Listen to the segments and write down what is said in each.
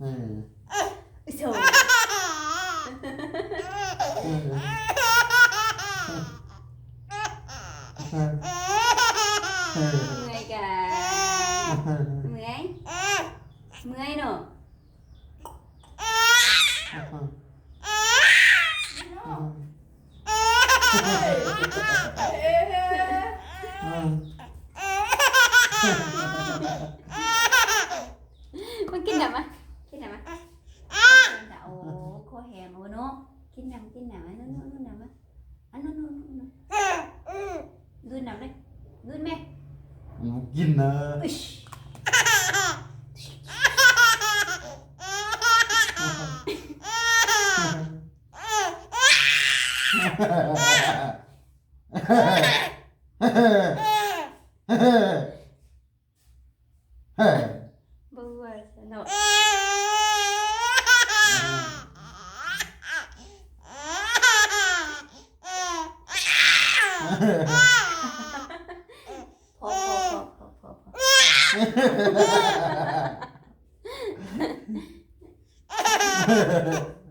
Ừ. Trời. Mười cả. Mười. Mười nữa. Oh. 버버버버버버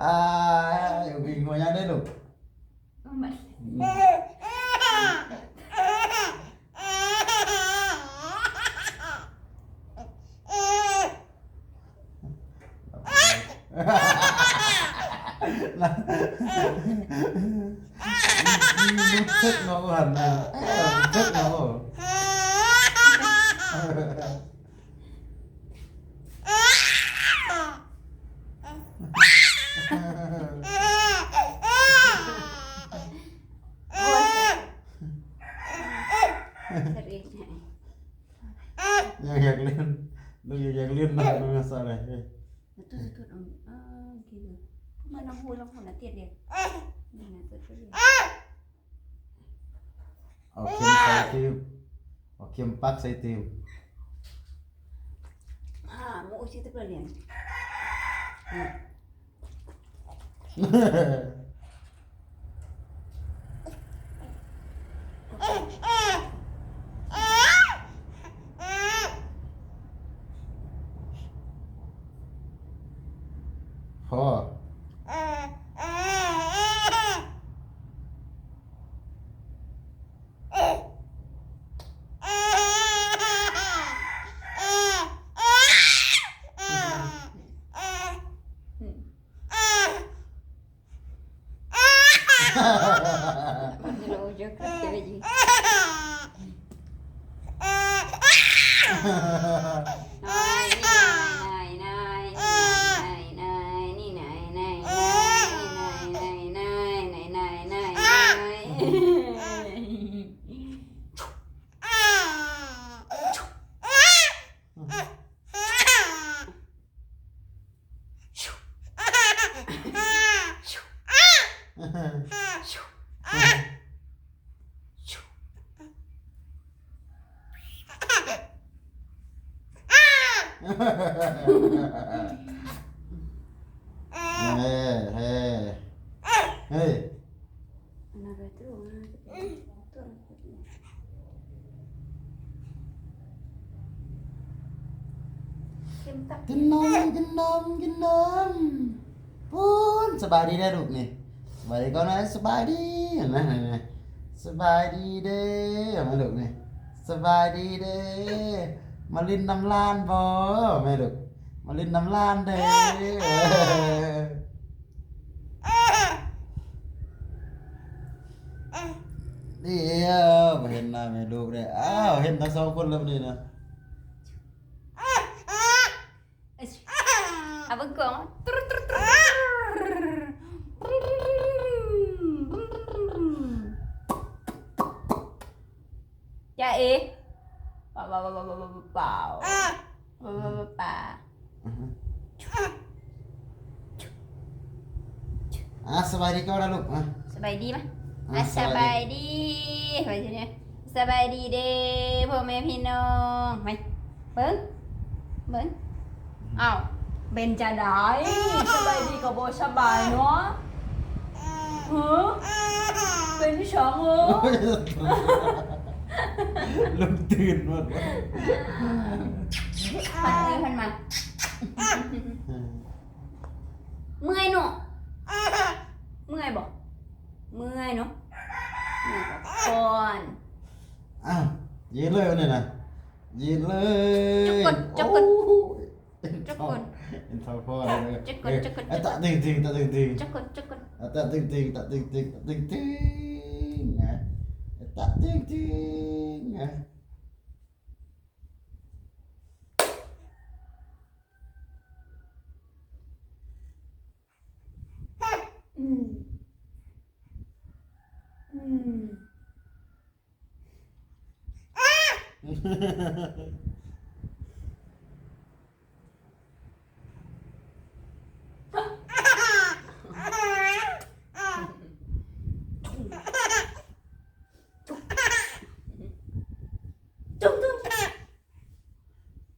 ah, yung bingungnya niya din, oh. ยังอยากเล่นลูกยังอยากเล่นนะลูกมาสอนเลย Betul betul om. Ah, gila. Mana pulang pun nak tiat dia. Ni nak tiat dia. เอาเข็มใส่ติวเอาเข็มปักใส่ติว Ah, mau usir tu kena ni. ah. Hey hey Hey Mana betul? Betul. Kim tak กินนมกินนมกินนมปูนสบายดีได้ลูกนี่สบายดีก่อนนะสบายดีเห็นไหมเห็นไหมสบายดีเด้เห็นไหมลูกนี่สบายดีเด้ มาลินน้ำลานบ่แม่ลูกมาลินน้ำลานเด้เดี๋ยวมาเห็นหน้าแม่ลูกเลยอ้าวเห็นทั้งสองคนแล้วนี่นะ Abang kau tur tur tur. Ya eh. Ba ba ba ba ba ba ba. Ba ba ba ba ba. อะสบายดีก็แล้วลูกอะสบายดีไหมอะอะสบายดีไปทีนี้สบายดีเด้พ่อแม่พี่น้องไปเบิ้งเบิ้งอ้าวเป็นจะได้สบายดีกับโบสบายเนาะฮะเป็นที่สองเหรอ ลุกตื่นหมดพันนี้พันมา เมื่อยเนาะเมื่อยบอกเมื่อยเนาะเมื่อยกับก่อนอ้าวยืนเลยวันนี้นะยืนเลยจุกกดจุกกดโอ้ยจุกกดเป็นทอพ่อเลยจุกกดจุกกดไอ้ตะตึงตึงตะตึงตึงจักกดจักกดไอ้ตะตึงตึงตะตึงตึงตะตึงตึงนะไอ้ตะตึงตึง จุ๊บจุ๊บ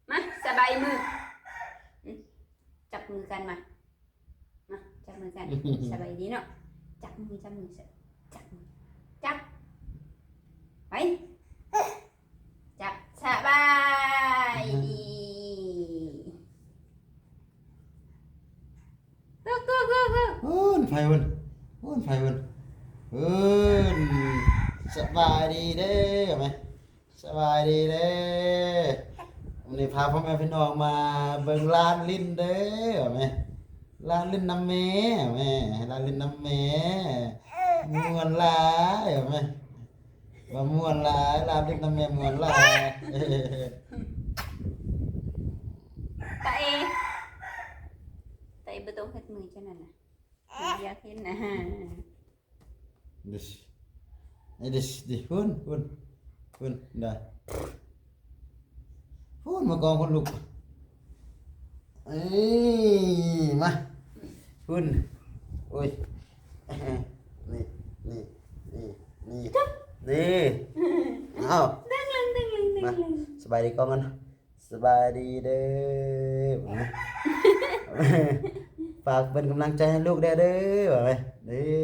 มาสบายมืออืมจับมือกันมา มาจับมือกัน สบายดีเนาะ จับมือจับมือ นสบายดีเด้อไหมสบายดีเด้อวันนี้พาพ่อแม่พี่น้องมาเบิ่งลานลิ้นเด้อไหมลานลิ้นน้ำแม่แม่ลานลิ้นน้ำแม่ม่วนลายไหมว่าม่วนลายลานลิ้นน้ำแม่ม่วนลายตาเอตาเอบ่ต้องเฮ็ดมือจังนั้นน่ะอยากเห็นนะ ดิสไอ้ดิสดิหุ่นหุ่นหุ่นได้หุ่นมากองคนลุกเอ้ยมาหุ่นโอ้ยนี่นี่นี่นี่นี่เอาดึงลึงดึงลึงดึงมาสบายดีกองกันสบายดีเด้อมาฝากเป็นกำลังใจให้ลูกได้เด้อว่าไหมเด้อเด้อ